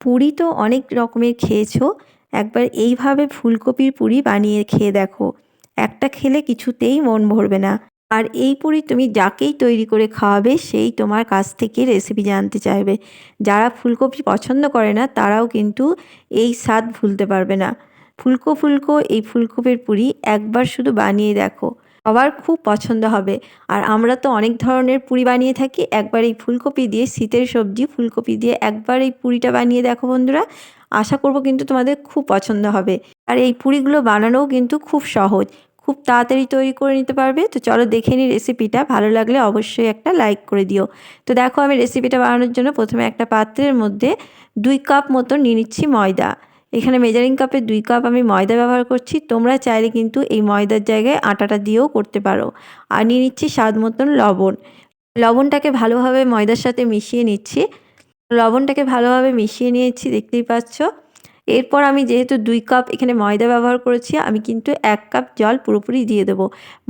পুরি তো অনেক রকমের খেয়েছো। একবার এইভাবে ফুলকপির পুরি বানিয়ে খেয়ে দেখো। একটা খেলে কিছুতেই মন ভরবে না। আর এই পুরি তুমি যাকেই তৈরি করে খাওয়াবে, সেই তোমার কাছ থেকে রেসিপি জানতে চাইবে। যারা ফুলকপি পছন্দ করে না, তারাও কিন্তু এই স্বাদ ভুলতে পারবে না। ফুলকো ফুলকো এই ফুলকপির পুরি একবার শুধু বানিয়ে দেখো। সবার খুব পছন্দ হবে। আর আমরা তো অনেক ধরনের পুরি বানিয়ে থাকি। একবার এই ফুলকপি দিয়ে, শীতের সবজি, ফুলকপি দিয়ে একবার এই পুরিটা বানিয়ে দেখো বন্ধুরা। আশা করব কিন্তু তোমাদের খুব পছন্দ হবে। আর এই পুরিগুলো বানানোও কিন্তু খুব সহজ। খুব তাড়াতাড়ি তৈরি করে নিতে পারবে। তো চলো দেখে নিই রেসিপিটা ভালো লাগলে অবশ্যই একটা লাইক করে দিও। তো দেখো আমি রেসিপিটা বানানোর জন্য প্রথমে একটা পাত্রের মধ্যে দুই কাপ মতো নিয়ে নিচ্ছি ময়দা। এখানে মেজারিং কাপে দুই কাপ আমি ময়দা ব্যবহার করছি। তোমরা চাইলে কিন্তু এই ময়দার জায়গায় আটাটা দিয়েও করতে পারো। আর নিয়ে নিচ্ছি স্বাদ মতন লবণ। লবণটাকে ভালোভাবে ময়দার সাথে মিশিয়ে নিচ্ছি। লবণটাকে ভালোভাবে মিশিয়ে নিয়েছি, দেখতেই পাচ্ছ। এরপর আমি যেহেতু দুই কাপ এখানে ময়দা ব্যবহার করেছি, আমি কিন্তু এক কাপ জল পুরোপুরি দিয়ে দেবো।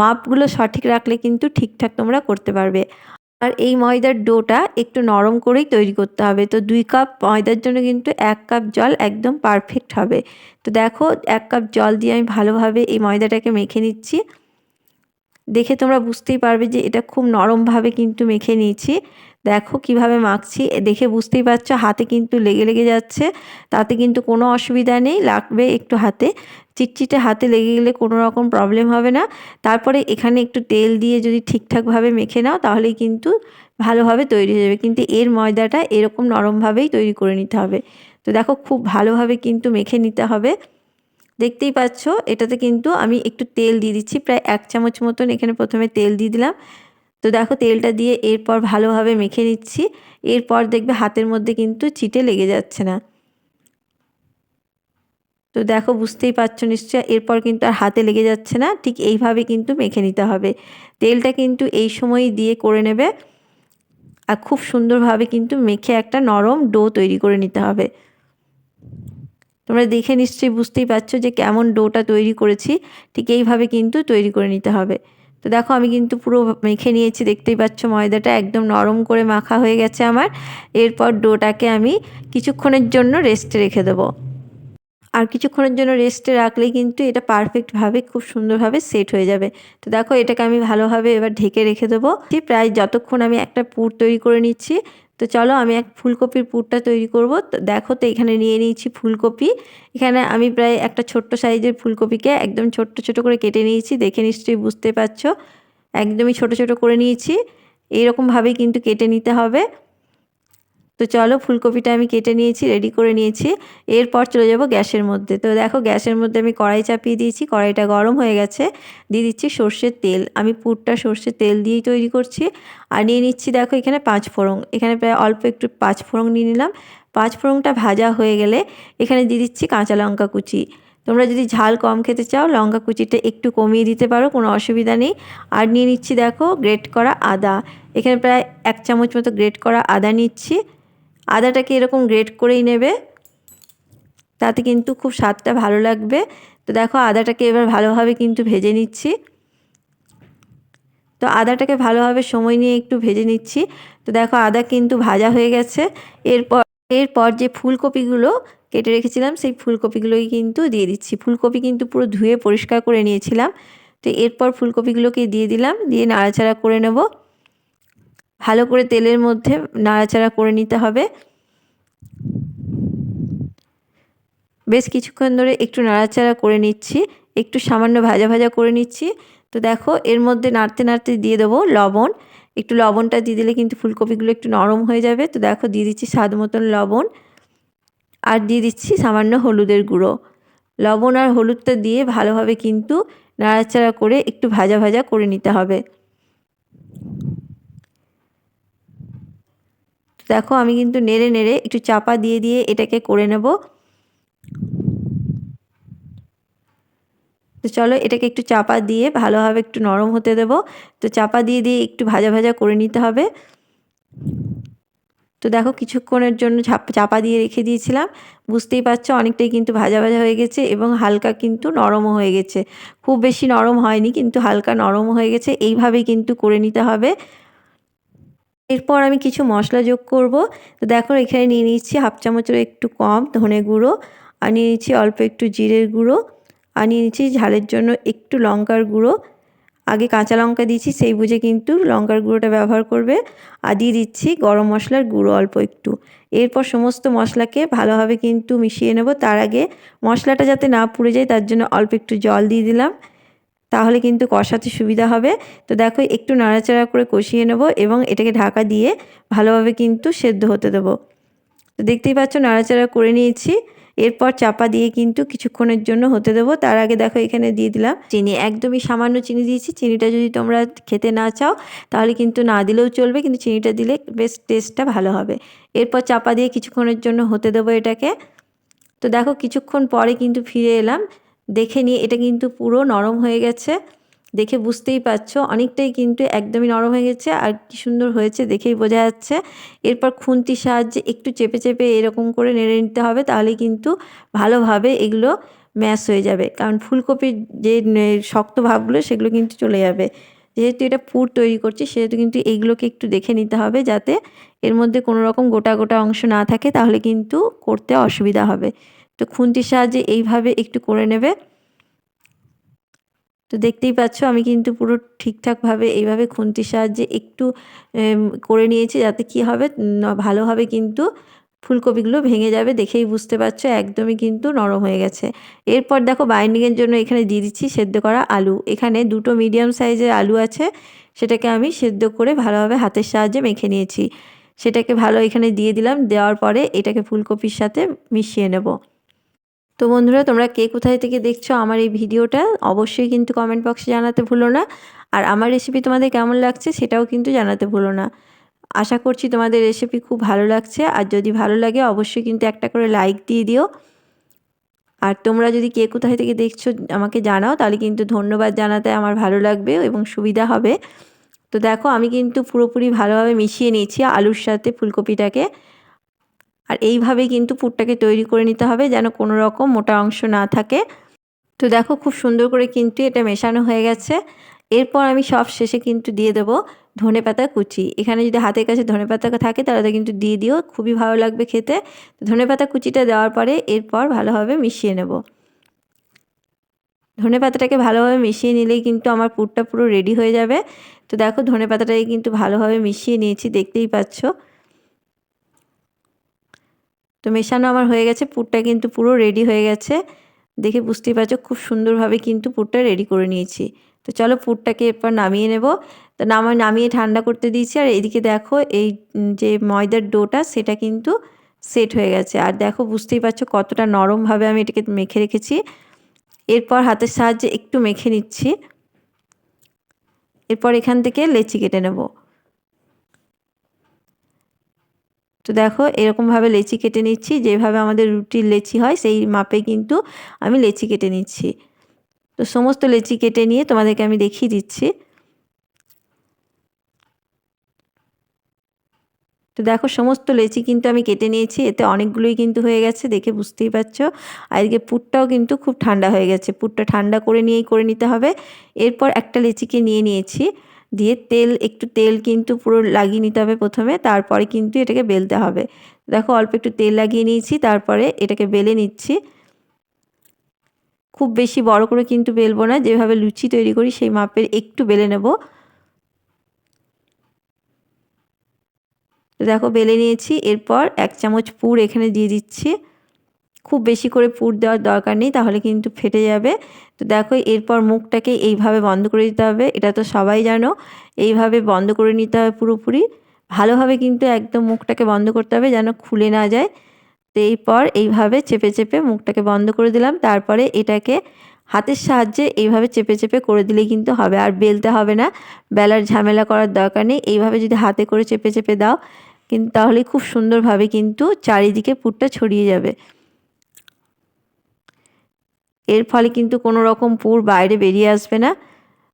মাপগুলো সঠিক রাখলে কিন্তু ঠিকঠাক তোমরা করতে পারবে। আর এই ময়দার ডোটা একটু নরম করেই তৈরি করতে হবে। তো দুই কাপ ময়দার জন্য কিন্তু এক কাপ জল একদম পারফেক্ট হবে। তো দেখো, এক কাপ জল দিয়ে আমি ভালোভাবে এই ময়দাটাকে মেখে নিচ্ছি। দেখে তোমরা বুঝতেই পারবে যে এটা খুব নরমভাবে কিন্তু মেখে নিয়েছি। দেখো কীভাবে মাখছি। দেখে বুঝতেই পারছ, হাতে কিন্তু লেগে লেগে যাচ্ছে। তাতে কিন্তু কোনো অসুবিধা নেই, লাগবে একটু হাতে। চিটচিটে হাতে লেগে গেলে কোনো রকম প্রবলেম হবে না। তারপরে এখানে একটু তেল দিয়ে যদি ঠিকঠাকভাবে মেখে নাও, তাহলেই কিন্তু ভালোভাবে তৈরি হয়ে যাবে। কিন্তু এর ময়দাটা এরকম নরমভাবেই তৈরি করে নিতে হবে। তো দেখো খুব ভালোভাবে কিন্তু মেখে নিতে হবে। দেখতেই পাচ্ছ, এটাতে কিন্তু আমি একটু তেল দিয়ে দিচ্ছি, প্রায় এক চামচ মতন এখানে প্রথমে তেল দিয়ে দিলাম। তো দেখো তেলটা দিয়ে এরপর ভালোভাবে মেখে নিচ্ছি। এরপর দেখবে হাতের মধ্যে কিন্তু চিটে লেগে যাচ্ছে না। তো দেখো বুঝতেই পারছ নিশ্চয়, এরপর কিন্তু আর হাতে লেগে যাচ্ছে না, ঠিক এইভাবে কিন্তু মেখে নিতে হবে। তেলটা কিন্তু এই সময়ই দিয়ে করে নেবে আর খুব সুন্দরভাবে কিন্তু মেখে একটা নরম ডো তৈরি করে নিতে হবে। তোমরা দেখে নিশ্চয়ই বুঝতেই পারছ যে কেমন ডোটা তৈরি করেছি, ঠিক এইভাবে কিন্তু তৈরি করে নিতে হবে। তো দেখো আমি কিন্তু পুরো মেখে নিয়েছি, দেখতেই পাচ্ছ ময়দাটা একদম নরম করে মাখা হয়ে গেছে আমার। এরপর ডোটাকে আমি কিছুক্ষণের জন্য রেস্টে রেখে দেবো। আর কিছুক্ষণের জন্য রেস্টে রাখলে কিন্তু এটা পারফেক্টভাবে খুব সুন্দরভাবে সেট হয়ে যাবে। তো দেখো এটাকে আমি ভালোভাবে এবার ঢেকে রেখে দেবো। প্রায় যতক্ষণ আমি একটা পুর তৈরি করে নিচ্ছি তো চলো আমি এক ফুলকপির পুরটা তৈরি করব। তো দেখো তো এখানে নিয়ে নিয়েছি ফুলকপি। এখানে আমি প্রায় একটা ছোট্ট সাইজের ফুলকপিকে একদম ছোট্ট ছোট করে কেটে নিয়েছি। দেখে নিশ্চয়ই বুঝতে পারছ। একদমই ছোট ছোট করে নিয়েছি। এইরকমভাবেই কিন্তু কেটে নিতে হবে। তো চলো ফুলকপিটা আমি কেটে নিয়েছি রেডি করে নিয়েছি। এরপর চলে যাব গ্যাসের মধ্যে। তো দেখো গ্যাসের মধ্যে আমি কড়াই চাপিয়ে দিয়েছি, কড়াইটা গরম হয়ে গেছে। দিয়ে দিচ্ছি সর্ষের তেল। আমি পুরটা সর্ষের তেল দিয়েই তৈরি করছি। আর নিয়ে নিচ্ছি দেখো এখানে পাঁচ ফোড়ন। এখানে প্রায় অল্প একটু পাঁচ ফোড়ন নিয়ে নিলাম। পাঁচ ফোড়নটা ভাজা হয়ে গেলে এখানে দিয়ে দিচ্ছি কাঁচা লঙ্কা কুচি। তোমরা যদি ঝাল কম খেতে চাও, লঙ্কা কুচিটা একটু কমিয়ে দিতে পারো, কোনো অসুবিধা নেই। আর নিয়ে নিচ্ছি দেখো গ্রেট করা আদা। এখানে প্রায় এক চামচ মতো গ্রেট করা আদা নিচ্ছি। আদাটাকে এরকম গ্রেট করেই নেবে। তাতে কিন্তু খুব স্বাদটা ভালো লাগবে। তো দেখো আদাটাকে এবার ভালোভাবে কিন্তু ভেজে নিচ্ছি। তো আদাটাকে ভালোভাবে সময় নিয়ে একটু ভেজে নিচ্ছি। তো দেখো আদা কিন্তু ভাজা হয়ে গেছে। এরপর এরপর যে ফুলকপিগুলো কেটে রেখেছিলাম, সেই ফুলকপিগুলোই কিন্তু দিয়ে দিচ্ছি। ফুলকপি কিন্তু পুরো ধুয়ে পরিষ্কার করে নিয়েছিলাম। তো এরপর ফুলকপিগুলোকে দিয়ে দিলাম, দিয়ে নাড়াচাড়া করে নেব। ভালো করে তেলের মধ্যে নাড়াচাড়া করে নিতে হবে। বেশ কিছুক্ষণ ধরে একটু নাড়াচাড়া করে নিচ্ছি, একটু সামান্য ভাজা ভাজা করে নিচ্ছি। তো দেখো, এর মধ্যে নাড়তে নাড়তে দিয়ে দেবো লবণ। একটু লবণটা দিয়ে দিলে কিন্তু ফুলকপিগুলো একটু নরম হয়ে যাবে। তো দেখো, দিয়ে দিচ্ছি স্বাদ মতন লবণ। আর দিয়ে দিচ্ছি সামান্য হলুদের গুঁড়ো। লবণ আর হলুদটা দিয়ে ভালোভাবে কিন্তু নাড়াচাড়া করে একটু ভাজা ভাজা করে নিতে হবে। দেখো আমি কিন্তু নেড়ে নেড়ে একটু চাপা দিয়ে দিয়ে এটাকে করে নেব। তো চলো এটাকে একটু চাপা দিয়ে ভালোভাবে একটু নরম হতে দেব। তো চাপা দিয়ে দিয়ে একটু ভাজা ভাজা করে নিতে হবে। তো দেখো কিছুক্ষণের জন্য চাপা দিয়ে রেখে দিয়েছিলাম। বুঝতেই পারছ অনেকটাই কিন্তু ভাজা ভাজা হয়ে গেছে এবং হালকা কিন্তু নরমও হয়ে গেছে। খুব বেশি নরম হয়নি কিন্তু হালকা নরম হয়ে গেছে। এইভাবেই কিন্তু করে নিতে হবে। এরপর আমি কিছু মশলা যোগ করব। তো দেখো, এখানে নিয়ে নিচ্ছি হাফ চামচের একটু কম ধনে গুঁড়ো, আর নিয়ে নিচ্ছি অল্প একটু জিরের গুঁড়ো, আর নিয়ে নিচ্ছি ঝালের জন্য একটু লঙ্কার গুঁড়ো। আগে কাঁচা লঙ্কা দিয়েছি, সেই বুঝে কিন্তু লঙ্কার গুঁড়োটা ব্যবহার করবে। আর দিয়ে দিচ্ছি গরম মশলার গুঁড়ো অল্প একটু। এরপর সমস্ত মশলাকে ভালোভাবে কিন্তু মিশিয়ে নেব। তার আগে মশলাটা যাতে না পুড়ে যায়, তার জন্য অল্প একটু জল দিয়ে দিলাম। তাহলে কিন্তু কষাতে সুবিধা হবে। তো দেখো, একটু নাড়াচাড়া করে কষিয়ে নেব এবং এটাকে ঢাকা দিয়ে ভালোভাবে কিন্তু সেদ্ধ হতে দেবো। তো দেখতেই পাচ্ছ, নাড়াচাড়া করে নিয়েছি। এরপর চাপা দিয়ে কিন্তু কিছুক্ষণের জন্য হতে দেবো। তার আগে দেখো, এখানে দিয়ে দিলাম চিনি। একদমই সামান্য চিনি দিয়েছি। চিনিটা যদি তোমরা খেতে না চাও, তাহলে কিন্তু না দিলেও চলবে, কিন্তু চিনিটা দিলে বেশ টেস্টটা ভালো হবে। এরপর চাপা দিয়ে কিছুক্ষণের জন্য হতে দেবো এটাকে। তো দেখো, কিছুক্ষণ পরে কিন্তু ফিরে এলাম। দেখে নিয়ে, এটা কিন্তু পুরো নরম হয়ে গেছে। দেখে বুঝতেই পারছ, অনেকটাই কিন্তু একদমই নরম হয়ে গেছে আর কি সুন্দর হয়েছে দেখেই বোঝা যাচ্ছে। এরপর খুন্তির সাহায্যে একটু চেপে চেপে এরকম করে নেড়ে নিতে হবে, তাহলে কিন্তু ভালোভাবে এগুলো ম্যাশ হয়ে যাবে। কারণ ফুলকপির যে শক্ত ভাবগুলো, সেগুলো কিন্তু চলে যাবে। যেহেতু এটা পুর তৈরি করছি, সেহেতু কিন্তু এইগুলোকে একটু দেখে নিতে হবে যাতে এর মধ্যে কোনো রকম গোটা গোটা অংশ না থাকে, তাহলে কিন্তু করতে অসুবিধা হবে। তো খুন্তির সাহায্যে এইভাবে একটু করে নেবে। তো দেখতেই পাচ্ছ, আমি কিন্তু পুরো ঠিকঠাকভাবে এইভাবে খুন্তির সাহায্যে একটু করে নিয়েছি যাতে কি হবে ভালোভাবে কিন্তু ফুলকপিগুলো ভেঙে যাবে দেখেই বুঝতে পারছ, একদমই কিন্তু নরম হয়ে গেছে। এরপর দেখো বাইন্ডিংয়ের জন্য এখানে দিয়ে দিচ্ছি সেদ্ধ করা আলু। এখানে দুটো মিডিয়াম সাইজের আলু আছে, সেটাকে আমি সেদ্ধ করে ভালোভাবে হাতের সাহায্যে মেখে নিয়েছি। সেটাকে ভালো এখানে দিয়ে দিলাম, দেওয়ার পরে এটাকে ফুলকপির সাথে মিশিয়ে নেব। তো বন্ধুরা, তোমরা কে কোথায় থেকে দেখছ আমার এই ভিডিওটা, অবশ্যই কিন্তু কমেন্ট বক্সে জানাতে ভুলো না। আর আমার রেসিপি তোমাদের কেমন লাগছে সেটাও কিন্তু জানাতে ভুলো না। আশা করছি তোমাদের রেসিপি খুব ভালো লাগছে। আর যদি ভালো লাগে, অবশ্যই কিন্তু একটা করে লাইক দিয়ে দিও। আর তোমরা যদি কে কোথায় থেকে দেখছ আমাকে জানাও, তাহলে কিন্তু ধন্যবাদ জানাতে আমার ভালো লাগবে এবং সুবিধা হবে। তো দেখো, আমি কিন্তু পুরোপুরি ভালোভাবে মিশিয়ে নিয়েছি আলুর সাথে ফুলকপিটাকে। আর এইভাবে কিন্তু পুরটাকে তৈরি করে নিতে হবে যেন কোনো রকম মোটা অংশ না থাকে। তো দেখো খুব সুন্দর করে কিন্তু এটা মেশানো হয়ে গেছে। এরপর আমি সব শেষে কিন্তু দিয়ে দেবো ধনে পাতা কুচি। এখানে যদি হাতের কাছে ধনে পাতা থাকে তাহলে কিন্তু দিয়ে দিও, খুবই ভালো লাগবে খেতে। ধনে পাতা কুচিটা দেওয়ার পরে এরপর ভালোভাবে মিশিয়ে নেব। ধনে পাতাটাকে ভালোভাবে মিশিয়ে নিলেই কিন্তু আমার পুরটা পুরো রেডি হয়ে যাবে। তো দেখো ধনে পাতাটাকে কিন্তু ভালোভাবে মিশিয়ে নিয়েছি, দেখতেই পাচ্ছ। তো মেশানো আমার হয়ে গেছে, পুরটা কিন্তু পুরো রেডি হয়ে গেছে। দেখে বুঝতেই পারছ, খুব সুন্দরভাবে কিন্তু পুরটা রেডি করে নিয়েছি। তো চলো পুরটাকে এরপর নামিয়ে নেব। তো নামা, নামিয়ে ঠান্ডা করতে দিয়েছি, আর এদিকে দেখো এই যে ময়দার ডোটা, সেটা কিন্তু সেট হয়ে গেছে। আর দেখো বুঝতেই পারছ কতটা নরমভাবে আমি এটাকে মেখে রেখেছি। এরপর হাতের সাহায্যে একটু মেখে নিচ্ছি। এরপর এখান থেকে লেচি কেটে নেব। তো দেখো, এরকমভাবে লেচি কেটে নিচ্ছি। যেভাবে আমাদের রুটির লেচি হয়, সেই মাপে কিন্তু আমি লেচি কেটে নিচ্ছি। তো সমস্ত লেচি কেটে নিয়ে তোমাদেরকে আমি দেখিয়ে দিচ্ছি। তো দেখো, সমস্ত লেচি কিন্তু আমি কেটে নিয়েছি। এতে অনেকগুলোই কিন্তু হয়ে গেছে, দেখে বুঝতেই পারছ। আর এদিকে পুরটাও কিন্তু খুব ঠান্ডা হয়ে গেছে। পুরটা ঠান্ডা করে নিয়েই করে নিতে হবে। এরপর একটা লেচিকে নিয়ে নিয়েছি। দিয়ে তেল, একটু তেল কিন্তু পুরো লাগিয়ে নিতে হবে প্রথমে, তারপরে কিন্তু এটাকে বেলতে হবে। দেখো অল্প একটু তেল লাগিয়ে নিয়েছি, তারপরে এটাকে বেলে নিচ্ছি। খুব বেশি বড় করে কিন্তু বেলবো না, যেভাবে লুচি তৈরি করি সেই মাপের একটু বেলে নেব। দেখো বেলে নিয়েছি, এরপর এক চামচ পুর এখানে দিয়ে দিচ্ছি। খুব বেশি করে পুর দেওয়ার দরকার নেই, তাহলে কিন্তু ফেটে যাবে। তো দেখো, এরপর মুখটাকে এইভাবে বন্ধ করে দিতে হবে। এটা তো সবাই জানো, এইভাবে বন্ধ করে নিতে হবে পুরোপুরি। ভালোভাবে কিন্তু একদম মুখটাকে বন্ধ করতে হবে যেন খুলে না যায়। তো এরপর এইভাবে চেপে চেপে মুখটাকে বন্ধ করে দিলাম। তারপরে এটাকে হাতের সাহায্যে এইভাবে চেপে চেপে করে দিলেই কিন্তু হবে। আর বেলতে হবে না, বেলার ঝামেলা করার দরকার নেই। এইভাবে যদি হাতে করে চেপে চেপে দাও, কিন্তু তাহলে খুব সুন্দরভাবে কিন্তু চারিদিকে পুরটা ছড়িয়ে যাবে। এর ফলে কিন্তু কোনো রকম পুর বাইরে বেরিয়ে আসবে না।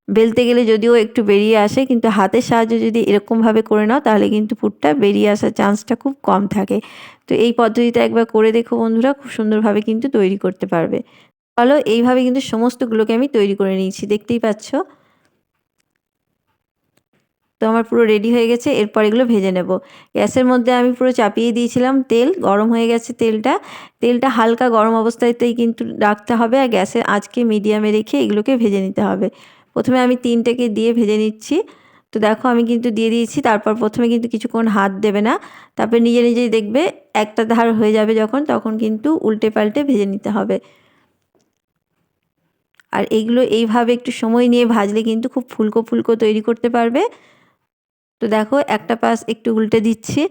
বেলতে গেলে যদিও একটু বেরিয়ে আসে, কিন্তু হাতের সাহায্যে যদি এরকমভাবে করে নাও, তাহলে কিন্তু পুরটা বেরিয়ে আসার চান্সটা খুব কম থাকে। তো এই পদ্ধতিটা একবার করে দেখো বন্ধুরা, খুব সুন্দরভাবে কিন্তু তৈরি করতে পারবে। ফলো এইভাবে কিন্তু সমস্তগুলোকে আমি তৈরি করে নিয়েছি, দেখতেই পাচ্ছ? তো আমার পুরো রেডি হয়ে গেছে, এরপর এগুলো ভেজে নেব। গ্যাসের মধ্যে আমি পুরো চাপিয়ে দিয়েছিলাম তেল, গরম হয়ে গেছে তেলটা। তেলটা হালকা গরম অবস্থাতেই কিন্তু রাখতে হবে আর গ্যাসের আজকে মিডিয়ামে রেখে এগুলোকে ভেজে নিতে হবে। প্রথমে আমি তিনটেকে দিয়ে ভেজে নিচ্ছি। তো দেখো আমি কিন্তু দিয়ে দিয়েছি, তারপর প্রথমে কিন্তু কিছুক্ষণ হাত দেবে না। তারপর নিজে নিজেই দেখবে একটা ধার হয়ে যাবে যখন, তখন কিন্তু উল্টে পাল্টে ভেজে নিতে হবে। আর এইগুলো এইভাবে একটু সময় নিয়ে ভাজলে কিন্তু খুব ফুলকো ফুলকো তৈরি করতে পারবে। তো দেখো একটা পাশ একটু উল্টে দিচ্ছি।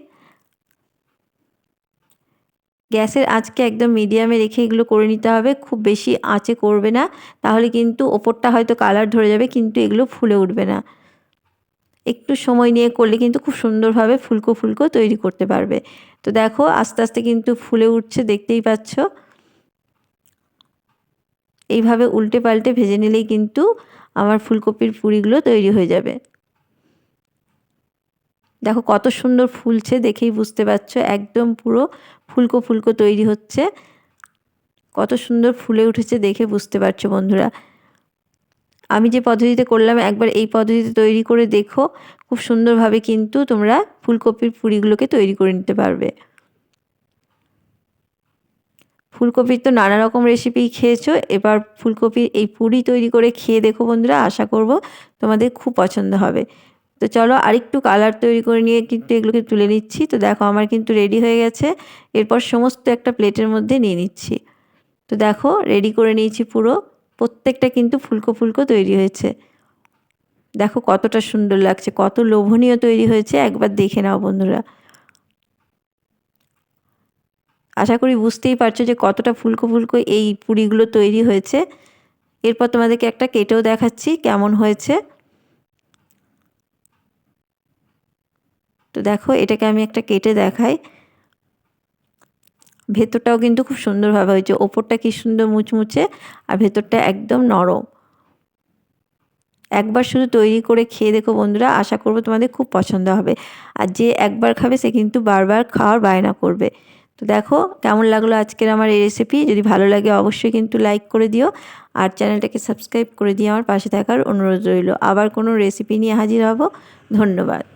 গ্যাসের আঁচকে একদম মিডিয়ামে রেখে এগুলো করে নিতে হবে, খুব বেশি আঁচে করবে না। তাহলে কিন্তু ওপরটা হয়তো কালার ধরে যাবে, কিন্তু এগুলো ফুলে উঠবে না। একটু সময় নিয়ে করলে কিন্তু খুব সুন্দরভাবে ফুলকো ফুলকো তৈরি করতে পারবে। তো দেখো আস্তে আস্তে কিন্তু ফুলে উঠছে, দেখতেই পাচ্ছ। এইভাবে উল্টে পাল্টে ভেজে নিলেই কিন্তু আমার ফুলকপির পুরিগুলো তৈরি হয়ে যাবে। দেখো কত সুন্দর ফুলছে দেখেই বুঝতে পারছ, একদম পুরো ফুলকো ফুলকো তৈরি হচ্ছে। কত সুন্দর ফুলে উঠেছে দেখে বুঝতে পারছ বন্ধুরা। আমি যে পদ্ধতিতে করলাম, একবার এই পদ্ধতিতে তৈরি করে দেখো, খুব সুন্দরভাবে কিন্তু তোমরা ফুলকপির পুরিগুলোকে তৈরি করে নিতে পারবে। ফুলকপির তো নানা রকম রেসিপি খেয়েছো, এবার ফুলকপির এই পুরি তৈরি করে খেয়ে দেখো বন্ধুরা, আশা করব তোমাদের খুব পছন্দ হবে। তো চলো আরেকটু কালার তৈরি করে নিয়ে কিন্তু এগুলোকে তুলে নিচ্ছি। তো দেখো আমার কিন্তু রেডি হয়ে গেছে। এরপর সমস্ত একটা প্লেটের মধ্যে নিয়ে নিচ্ছি। তো দেখো রেডি করে নিয়েছি পুরো। প্রত্যেকটা কিন্তু ফুলকো ফুলকো তৈরি হয়েছে। দেখো কতটা সুন্দর লাগছে, কত লোভনীয় তৈরি হয়েছে। একবার দেখে নাও বন্ধুরা। আশা করি বুঝতেই পারছ যে কতটা ফুলকো ফুলকো এই পুরিগুলো তৈরি হয়েছে। এরপর তোমাদেরকে একটা কেটেও দেখাচ্ছি কেমন হয়েছে। তো দেখো, এটাকে আমি একটা কেটে দেখাই। ভেতরটাও কিন্তু খুব সুন্দরভাবে হয়েছে। ওপরটা কি সুন্দর মুচমুচে আর ভেতরটা একদম নরম। একবার শুধু তৈরি করে খেয়ে দেখো বন্ধুরা, আশা করব তোমাদের খুব পছন্দ হবে। আর যে একবার খাবে, সে কিন্তু বারবার খাওয়ার বায়না করবে। তো দেখো, কেমন লাগল আজকের আমার এই রেসিপি যদি ভালো লাগে, অবশ্যই কিন্তু লাইক করে দিও। আর চ্যানেলটাকে সাবস্ক্রাইব করে দিয়ে আমার পাশে থাকার অনুরোধ রইল। আবার কোনো রেসিপি নিয়ে হাজির হব। ধন্যবাদ।